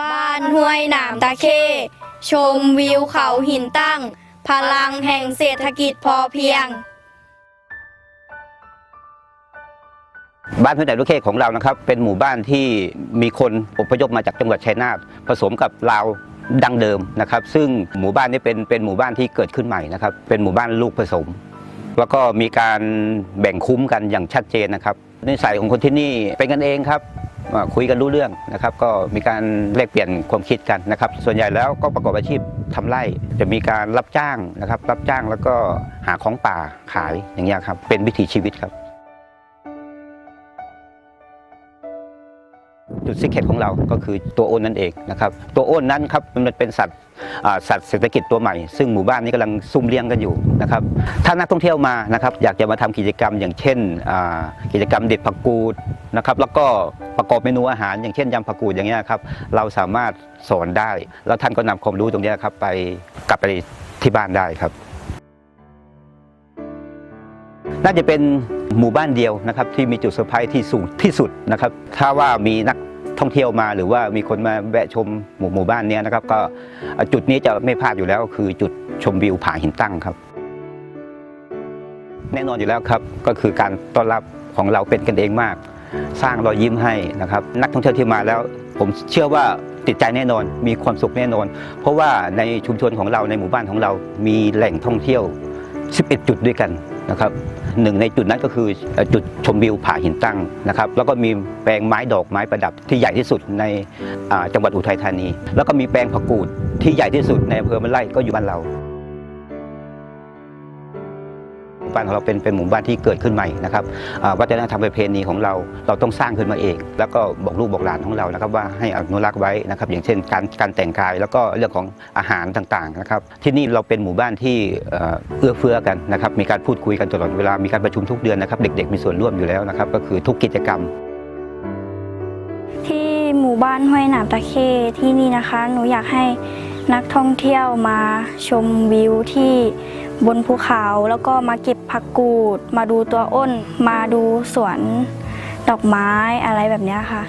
บ้านห้วยหนามตะเค ชมวิวเขาหินตั้ง พลังแห่งเศรษฐกิจพอเพียง บ้านพื้นแต่ลูกเขตของเรานะครับ เป็นหมู่บ้านที่มีคนอพยพมาจากจังหวัดชัยนาทผสมกับลาวดังเดิมนะครับ ซึ่งหมู่บ้านนี้เป็นเป็นหมู่บ้านที่เกิดขึ้นใหม่นะครับ เป็นหมู่บ้านลูกผสม แล้วก็มีการแบ่งคุ้มกันอย่างชัดเจนนะครับนิสัยของคนที่นี่เป็นกันเองครับ คุยกันรู้เรื่องนะครับ ก็มีการแลกเปลี่ยนความคิดกันนะครับ ส่วนใหญ่แล้วก็ประกอบอาชีพทำไร่ จะมีการรับจ้างนะครับ รับจ้างแล้วก็หาของป่าขายอย่างเงี้ยครับ เป็นวิถีชีวิตครับ จุดซิกเคตของเราก็คือตัวโอ้นนั่นเองนะครับตัวโอ้นนั้นครับมันเป็นสัตว์สัตว์เศรษฐกิจตัวใหม่ ซึ่งหมู่บ้านนี้กำลังซุ่มเลี้ยงกันอยู่นะครับถ้านักท่องเที่ยวมานะครับอยากจะมาทำกิจกรรมอย่างเช่น กิจกรรมเด็ดผักกูดนะครับแล้วก็ประกอบเมนูอาหาร อย่างเช่นยำผักกูดอย่างเงี้ยครับเราสามารถสอนได้ แล้วท่านก็นำความรู้ตรงนี้ครับไปกลับไปที่บ้านได้ครับ น่าจะเป็นหมู่บ้านเดียวนะครับที่มีจุดเซอร์ไพรส์ที่สูงที่สุดนะครับถ้าว่ามีนัก ท่องเที่ยวมาหรือว่ามีคนมาแวะชมหมู่หมู่บ้านนี้นะครับ ก็จุดนี้จะไม่พลาดอยู่แล้วก็คือจุดชมวิวผาหินตั้งครับ แน่นอนอยู่แล้วครับก็คือการต้อนรับของเราเป็นกันเองมาก สร้างรอยยิ้มให้นะครับ นักท่องเที่ยวที่มาแล้วผมเชื่อว่าติดใจแน่นอน มีความสุขแน่นอน เพราะว่าในชุมชนของเราในหมู่บ้านของเรา มีแหล่งท่องเที่ยว 11 จุดด้วยกัน นะครับหนึ่งในจุดนั้นก็คือจุดชมวิวผาหินตั้งนะครับ แล้วก็มีแปลงไม้ดอกไม้ประดับที่ใหญ่ที่สุดในจังหวัดอุทัยธานี แล้วก็มีแปลงผักกูดที่ใหญ่ที่สุดในอำเภอมะไร่ก็อยู่บ้านเรา บ้านของเราเป็นเป็นหมู่บ้านที่เกิดขึ้นใหม่นะครับวัฒนธรรมประเพณีของเราเราต้องสร้างขึ้นมาเอง แล้วก็บอกลูกบอกหลานของเรานะครับว่าให้อนุรักษ์ไว้นะครับอย่างเช่น การการแต่งกายแล้วก็เรื่องของอาหารต่างๆนะครับที่นี่เราเป็นหมู่บ้านที่เอ่อเอื้อเฟื้อกันนะครับมีการพูดคุยกันตลอดเวลามีการประชุมทุกเดือนนะครับเด็ก ๆ มีส่วนร่วมอยู่แล้วนะครับก็คือทุกกิจกรรมที่หมู่บ้านห้วยหนามตะเคที่นี่นะคะ หนูอยากให้นักท่องเที่ยวมาชมวิวที่ บนภูเขาแล้วก็มาเก็บผักกูด มาดูตัวอ้น มาดูสวนดอกไม้อะไรแบบนี้ค่ะ